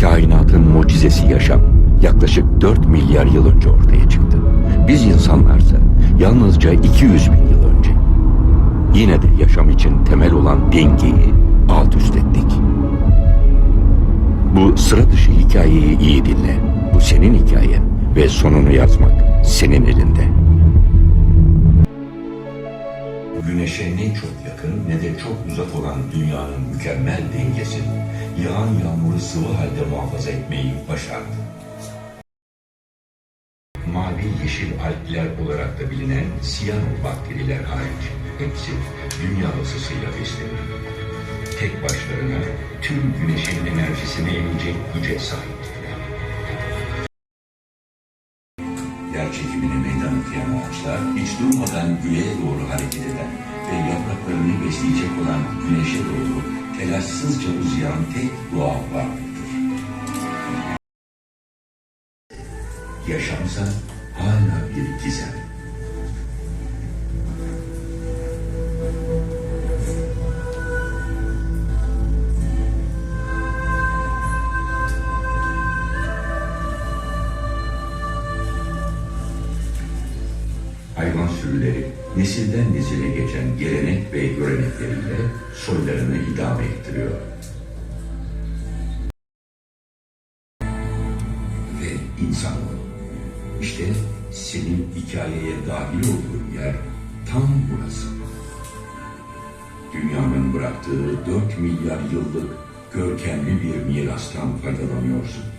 Kainatın mucizesi yaşam yaklaşık 4 milyar yıl önce ortaya çıktı. Biz insanlarsa yalnızca 200 bin yıl önce. Yine de yaşam için temel olan dengeyi alt üst ettik. Bu sıra dışı hikayeyi iyi dinle. Bu senin hikayen ve sonunu yazmak senin elinde. Güneşe ne çok ne de çok uzak olan dünyanın mükemmel dengesi yağan yağmuru sıvı halde muhafaza etmeyi başardı. Mavi yeşil algler olarak da bilinen siyanobakteriler hariç hepsi dünya ısısıyla beslenir. Tek başlarına tüm güneşin enerjisini emecek güce sahiptirler. Yer çekimine okuyan ağaçlar hiç durmadan güneye doğru hareket eden ve yapraklarını besleyecek olan güneşe doğru telaşsızca uzayan tek doğal varlıktır. Yaşamsa hala bir gizem. Hayvan sürüleri nesilden nesile geçen gelenek ve görenekleriyle soylarını idame ettiriyor. Ve insanoğlu. İşte senin hikayeye dahil olduğun yer tam burası. Dünyanın bıraktığı 4 milyar yıllık görkemli bir mirastan faydalanıyorsun.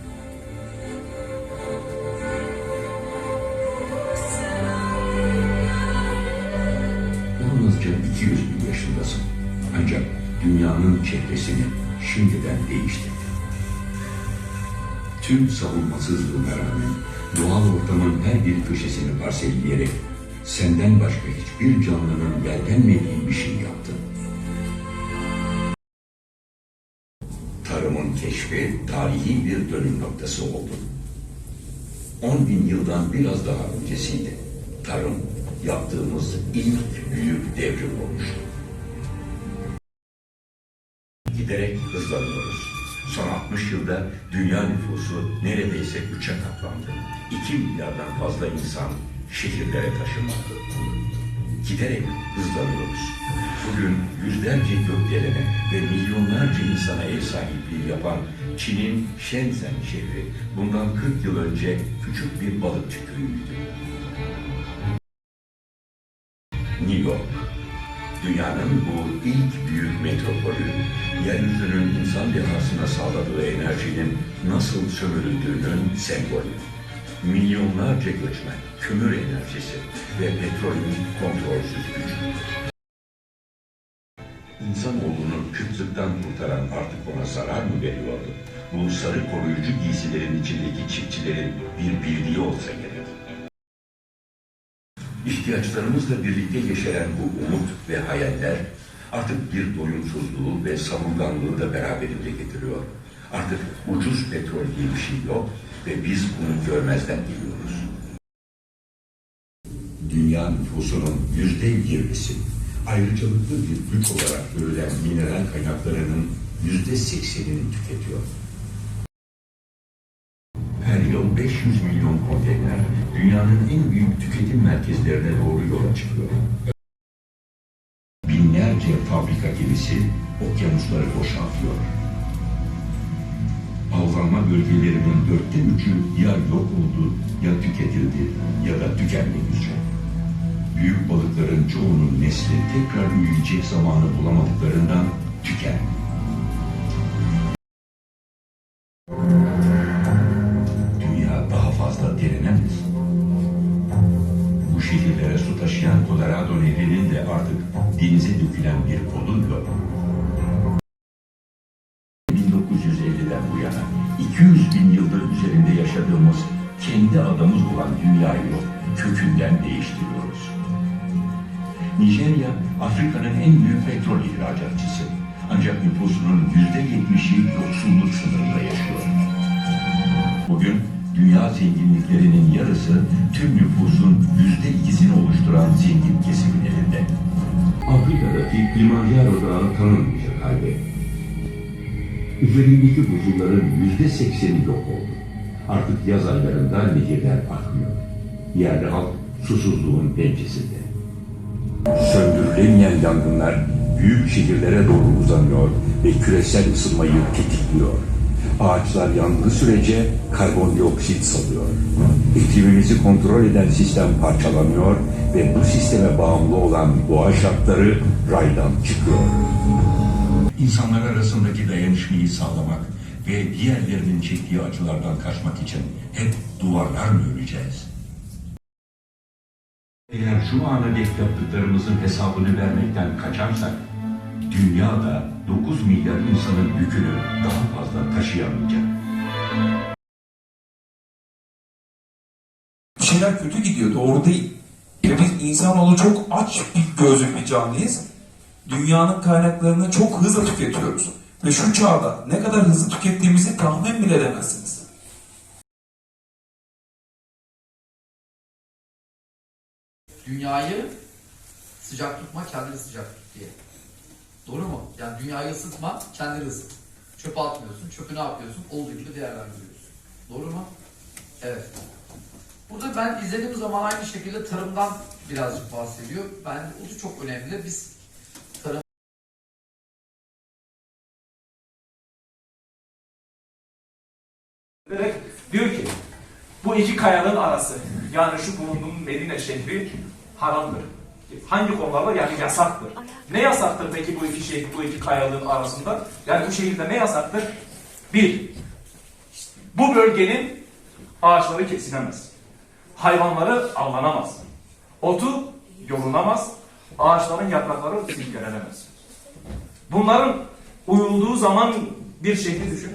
Dünyanın çehresini şimdiden değiştirdin. Tüm savunmasızlığına rağmen doğal ortamın her bir köşesini parselleyerek senden başka hiçbir canlının bellenmediği bir şey yaptın. Tarımın keşfi tarihi bir dönüm noktası oldu. 10 bin yıldan biraz daha öncesiydi. Tarım yaptığımız ilk büyük devrim olmuştu. Giderek hızlanıyoruz. Son 60 yılda dünya nüfusu neredeyse 3'e katlandı. 2 milyardan fazla insan şehirlere taşınmadı. Giderek hızlanıyoruz. Bugün yüzlerce gökdelene ve milyonlarca insana ev sahipliği yapan Çin'in Shenzhen şehri bundan 40 yıl önce küçük bir balıkçı köyüydü. New York, dünyanın bu ilk büyük metropolü, yeryüzünün insan dehasına sağladığı enerjinin nasıl sömürüldüğünün sembolü. Milyonlarca göçmen, kömür enerjisi ve petrolün kontrolsüz gücü. İnsanoğlunu kıtlıktan kurtaran artık ona zarar mı veriyordu? Bu sarı koruyucu giysilerin içindeki çiftçilerin bir bildiği olsa gerek. İhtiyaçlarımızla birlikte yeşeren bu umut ve hayaller artık bir doyumsuzluğu ve savurganlığı da beraberinde getiriyor. Artık ucuz petrol diye bir şey yok ve biz bunu görmezden geliyoruz. Dünya nüfusunun yüzde yirmisi ayrıcalıklı bir güç olarak görülen mineral kaynaklarının yüzde seksenini tüketiyor. Her yıl 500 milyon konteyner dünyanın en büyük tüketim merkezlerine doğru yola çıkıyor. Binlerce fabrika gemisi okyanusları boşaltıyor. Avlanma bölgelerinin dörtte üçü ya yok oldu, ya tüketildi, ya da tükenmek üzere. Büyük balıkların çoğunun nesli tekrar üreyecek zamanı bulamadıklarından tükendi. Colorado Nehri'nin de artık denize dökülen bir kolu yok. 1950'den bu yana 200 bin yıldır üzerinde yaşadığımız kendi adamız olan dünyayı kökünden değiştiriyoruz. Nijerya, Afrika'nın en büyük petrol ihracatçısı. Ancak nüfusunun yüzde yetmişi yoksulluk sınırında yaşıyor. Bugün dünya zenginliklerinin yarısı tüm nüfusun yüzde ikisini oluşturan zengin kesimin elinde. Afrika'daki Kilimanjaro Dağı tanınmayacak halde. üzerindeki buzulların yüzde sekseni yok oldu. Artık yaz aylarında nehirler akmıyor. Yerli halk susuzluğun pençesinde. Söndürülemeyen yangınlar büyük şehirlere doğru uzanıyor ve küresel ısınmayı tetikliyor. Ağaçlar yandığı sürece karbondioksit salıyor. İklimimizi kontrol eden sistem parçalanıyor ve bu sisteme bağımlı olan doğa şartları raydan çıkıyor. İnsanlar arasındaki dayanışmayı sağlamak ve diğerlerinin çektiği acılardan kaçmak için hep duvarlar mı öreceğiz? Eğer şu ana dek yaptıklarımızın hesabını vermekten kaçarsak, dünyada 9 milyar insanın yükünü daha fazla taşıyamayacak. bir şeyler kötü gidiyor. Doğru değil. Ve biz insanoğlu çok aç bir gözlü bir canlıyız. Dünyanın kaynaklarını çok hızlı tüketiyoruz. Ve şu çağda ne kadar hızlı tükettiğimizi tahmin bile edemezsiniz. Dünyayı sıcak tutma, kendini sıcak tut diye. Doğru mu? Yani dünyayı ısıtma, kendini ısıt. Çöpe atmıyorsun, çöpü ne yapıyorsun? Olduğu gibi değerlendiriyorsun. Doğru mu? Evet. Burada ben izlediğim zaman aynı şekilde tarımdan birazcık bahsediyor. Ben o da çok önemli. Biz tarım diyor ki bu iki kayanın arası yani şu bulunduğum Medine şehri haramdır. Hangi konularda? Yani yasaktır. Ne yasaktır peki bu iki şehir, bu iki kayalığın arasında? Yani bu şehirde ne yasaktır? Bir, bu bölgenin ağaçları kesilemez. Hayvanları avlanamaz. Otu yolunamaz. Ağaçların yaprakları silkelenemez. Bunların uyulduğu zaman bir şehri düşün.